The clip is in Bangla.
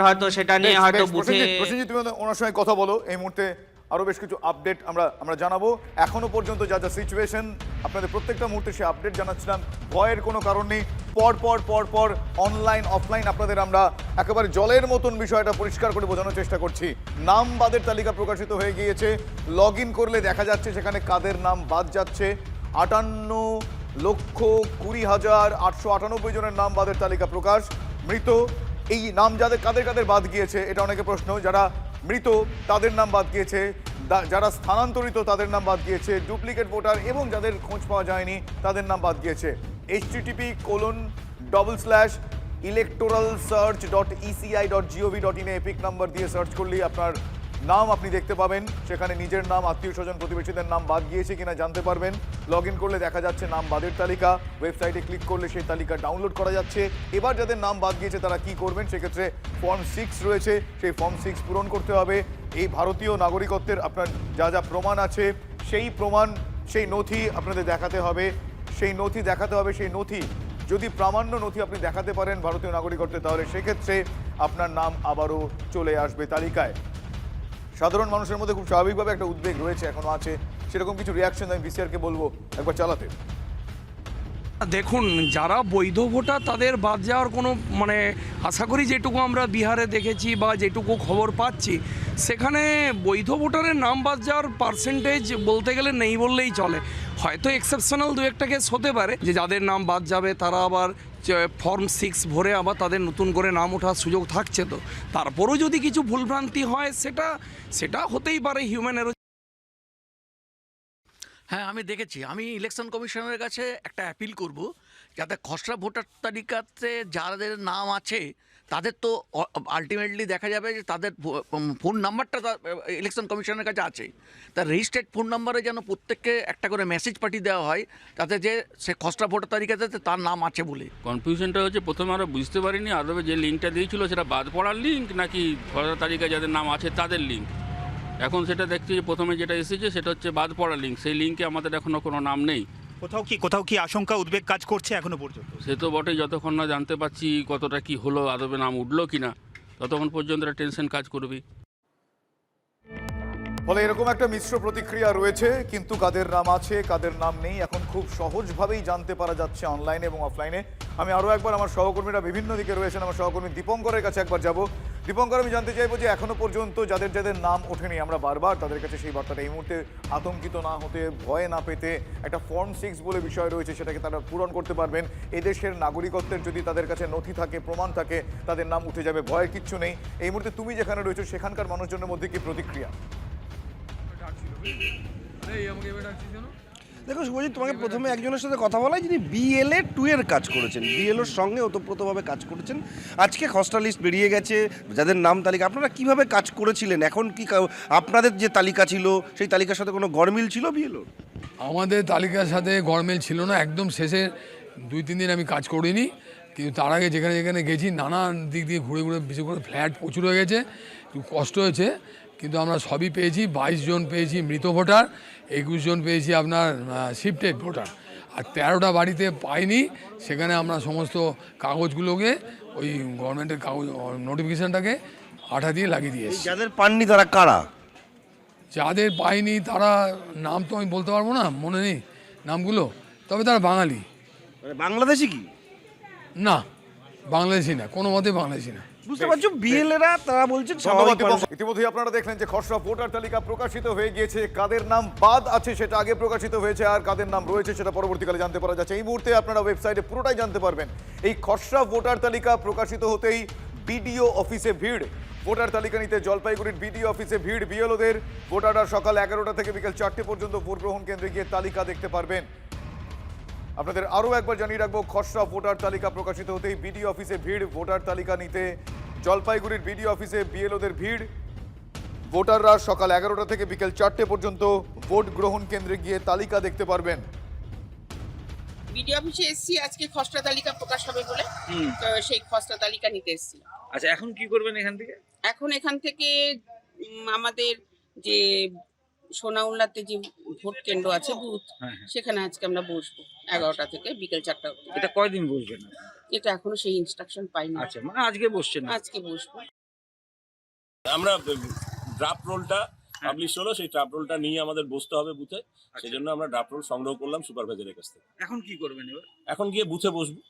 হয়তো সেটা নিয়ে হয়তো বুঝে প্রসেনজিৎ, তুমি ওনার- সঙ্গে কথা বলো। এই মুহূর্তে আরও বেশ কিছু আপডেট আমরা আমরা জানাব। এখনও পর্যন্ত যা যা সিচুয়েশন আপনাদের প্রত্যেকটা মুহূর্তে সে আপডেট জানাচ্ছিলাম। ভয়ের কোনো কারণ নেই। পর পর পর পর অনলাইন অফলাইন আপনাদের আমরা একেবারে জলের মতন বিষয়টা পরিষ্কার করে বোঝানোর চেষ্টা করছি। নাম বাদের তালিকা প্রকাশিত হয়ে গিয়েছে। লগ ইন করলে দেখা যাচ্ছে সেখানে কাদের নাম বাদ যাচ্ছে। আটান্ন লক্ষ কুড়ি হাজার আটশো আটানব্বই জনের নাম বাদের তালিকা প্রকাশ। মৃত এই নাম যাদের কাদের কাদের বাদ গিয়েছে, এটা অনেকে প্রশ্ন। যারা মৃত, তাদের নাম বাদ গিয়েছে। যারা স্থানান্তরিত, তাদের নাম বাদ গিয়েছে। ডুপ্লিকেট ভোটার এবং যাদের খোঁজ পাওয়া যায়নি, তাদের নাম বাদ গিয়েছে। HTTP colon double slash electoral search dot ECI dot GOV dot ইনে এপিক নাম্বার দিয়ে সার্চ করলেই আপনার নাম আপনি দেখতে পাবেন। সেখানে নিজের নাম, আত্মীয় স্বজন, প্রতিবেশীদের নাম বাদ গিয়েছে কিনা জানতে পারবেন। লগ করলে দেখা যাচ্ছে নাম বাদের তালিকা। ওয়েবসাইটে ক্লিক করলে সেই তালিকা ডাউনলোড করা যাচ্ছে। এবার যাদের নাম বাদ গিয়েছে তারা কি করবেন? সেক্ষেত্রে ফর্ম সিক্স রয়েছে। সেই ফর্ম সিক্স পূরণ করতে হবে। এই ভারতীয় নাগরিকত্বের আপনার যা যা প্রমাণ আছে, সেই প্রমাণ, সেই নথি আপনাদের দেখাতে হবে। সেই নথি দেখাতে হবে, সেই নথি যদি প্রামাণ্য নথি আপনি দেখাতে পারেন ভারতীয় নাগরিকত্বে, তাহলে সেক্ষেত্রে আপনার নাম আবারও চলে আসবে তালিকায়। সাধারণ মানুষের মধ্যে খুব স্বাভাবিকভাবে একটা উদ্বেগ রয়েছে, এখনও আছে। সেরকম কিছু রিয়াকশন আমি বিসিআরকে বলব একবার চালাতে। দেখুন, যারা বৈধ ভোটার তাদের বাদ যাওয়ার কোনো মানে আশা করি যেটুকু আমরা বিহারে দেখেছি বা যেটুকু খবর পাচ্ছি, সেখানে বৈধ ভোটারের নাম বাদ যাওয়ার পার্সেন্টেজ বলতে গেলে নেই বললেই চলে। হয়তো এক্সেপশনাল দু একটা কেস হতে পারে যে যাদের নাম বাদ যাবে, তারা আবার ফর্ম সিক্স ভরে আবার তাদের নতুন করে নাম ওঠার সুযোগ থাকছে তো। তারপরেও যদি কিছু ভুলভ্রান্তি হয়, সেটা সেটা হতেই পারে হিউম্যানের হ্যাঁ আমি দেখেছি। আমি ইলেকশন কমিশনের কাছে একটা অ্যাপিল করব। যাতে খসড়া ভোটার তালিকাতে যাদের নাম আছে তাদের তো আলটিমেটলি দেখা যাবে যে তাদের ফোন নাম্বারটা ইলেকশন কমিশনের কাছে আছে তার রেজিস্টার্ড ফোন নাম্বারে যেন প্রত্যেককে একটা করে মেসেজ পাঠিয়ে দেওয়া হয়, তাতে যে সে খসড়া ভোটার তালিকাতে তার নাম আছে বলে। কনফিউশনটা হচ্ছে প্রথমে আমরা বুঝতে পারিনি আদবে যে লিঙ্কটা দিয়েছিল সেটা বাদ পড়ার লিঙ্ক নাকি ভোটার তালিকায় যাদের নাম আছে তাদের লিঙ্ক এখন সেটা দেখছি যে প্রথমে যেটা এসেছে সেটা হচ্ছে বাদ পড়া লিঙ্ক সেই লিঙ্কে আমাদের এখনও কোনো নাম নেই। কোথাও কি কোথাও কি আশঙ্কা উদ্বেগ কাজ করছে এখনও পর্যন্ত? সে তো বটে যতক্ষণ না জানতে পারছি কতটা কি হলো আদবে নাম উঠল কি না ততক্ষণ পর্যন্ত একটা টেনশন কাজ করবি। ফলে এরকম একটা মিশ্র প্রতিক্রিয়া রয়েছে কিন্তু কাদের নাম আছে কাদের নাম নেই এখন খুব সহজভাবেই জানতে পারা যাচ্ছে অনলাইনে এবং অফলাইনে আমি আরও একবার আমার সহকর্মীরা বিভিন্ন দিকে রয়েছেন আমার সহকর্মী দীপঙ্করের কাছে একবার যাব। দীপঙ্কর, আমি জানতে চাইব যে এখনও পর্যন্ত যাদের যাদের নাম ওঠেনি, আমরা বারবার তাদের কাছে সেই বার্তাটা, এই মুহূর্তে আতঙ্কিত না হতে, ভয় না পেতে একটা ফর্ম সিক্স বলে বিষয় রয়েছে, সেটাকে তারা পূরণ করতে পারবেন। এদেশের নাগরিকত্বের যদি তাদের কাছে নথি থাকে, প্রমাণ থাকে, তাদের নাম উঠে যাবে, ভয়ের কিচ্ছু নেই। এই মুহূর্তে তুমি যেখানে রয়েছো, সেখানকার মানুষজনের মধ্যে কি প্রতিক্রিয়া? দেখো শুভজিৎ তোমাকে প্রথমে একজনের সাথে কথা বলাই যিনি বিএলএ টু এর কাজ করেছেন বিএলওর সঙ্গে ওতপ্রোতভাবে কাজ করেছেন। আজকে খসড়া লিস্ট বেরিয়ে গেছে যাদের নাম তালিকা আপনারা কীভাবে কাজ করেছিলেন? এখন কি আপনাদের যে তালিকা ছিল সেই তালিকার সাথে কোনো গরমিল ছিল বিএলওর আমাদের তালিকার সাথে গরমেল ছিল না একদম শেষে দুই তিন দিন আমি কাজ করিনি। কিন্তু তার আগে যেখানে যেখানে গেছি নানান দিক দিয়ে ঘুরে ঘুরে বিশেষ করে ফ্ল্যাট প্রচুর হয়ে গেছে একটু কষ্ট হয়েছে। কিন্তু আমরা সবই পেয়েছি বাইশ জন পেয়েছি মৃত ভোটার একুশ জন পেয়েছি আপনার শিফটেড ভোটার। আর তেরোটা বাড়িতে পাইনি সেখানে আমরা সমস্ত কাগজগুলোকে ওই গভর্নমেন্টের কাগজ নোটিফিকেশানটাকে আঠা দিয়ে লাগিয়ে দিয়েছি যাদের পাননি তারা কারা? যাদের পাইনি তারা নাম তো আমি বলতে পারব না মনে নেই নামগুলো তবে তারা বাঙালি। মানে বাংলাদেশি কি? না বাংলাদেশি না কোনো মতে বাংলাদেশি না। বুঝতে পারছ? বিএলএরা তারা বলছেন ধন্যবাদ স্বাভাবিক দীপক। মানুষ- ইতিমধ্যেই আপনারা দেখলেন যে খসড়া ভোটার তালিকা প্রকাশিত হয়ে গিয়েছে। কাদের নাম বাদ আছে সেটা আগে প্রকাশিত হয়েছে আর কাদের নাম রয়েছে সেটা পরবর্তীকালে জানতে পারা যাচ্ছে। এই মুহূর্তে আপনারা ওয়েবসাইটে পুরোটাই জানতে পারবেন। এই খসড়া ভোটার তালিকা প্রকাশিত হতেই বিডিও অফিসে ভিড়। ভোটার তালিকা নিতে জলপাইগুড়ির বিডিও অফিসে ভিড়। বিএলওদের ভোটাররা সকাল এগারোটা থেকে বিকেল চারটে পর্যন্ত ভোট গ্রহণ কেন্দ্রে গিয়ে তালিকা দেখতে পারবেন। আপনাদের আরও একবার জানিয়ে রাখব খসড়া ভোটার তালিকা প্রকাশিত হতেই বিডিও অফিসে ভিড় ভোটার তালিকা নিতে জলপাইগুড়ির বিডিও অফিসে বিএলওদের ভিড়। ভোটাররা সকাল এগারোটা থেকে বিকেল চারটে পর্যন্ত ভোট গ্রহণ কেন্দ্রে গিয়ে তালিকা দেখতে পারবেন। বিডিও অফিসে এসেছি আজকে খসড়া তালিকা প্রকাশ হবে বলে। তো সেই খসড়া তালিকা নিতে এসেছি আচ্ছা এখন কি করবেন এখান থেকে? এখন এখান থেকে উম, আমাদের যে সোনাউল্লাতে যে ভোট কেন্দ্র আছে বুথ হ্যাঁ, হ্যাঁ। সেখানে আজকে আমরা বসবো। এগারোটা থেকে বিকেল চারটা অবধি। এটা কয়দিন বসবেন? এটা এখনও সেই ইনস্ট্রাকশন পাইনি। আচ্ছা মানে আজকে বসছেন আজকে বসবো। আমরা ড্রাফট রোলটা পাবলিশ হলো সেই ড্রাফট রোলটা নিয়ে আমাদের বসতে হবে বুথে। সেই জন্য আমরা ড্রাফট রোল সংগ্রহ করলাম সুপারভাইজারের কাছ থেকে। এখন কি করবেন এবার? এখন গিয়ে বুথে বসবো।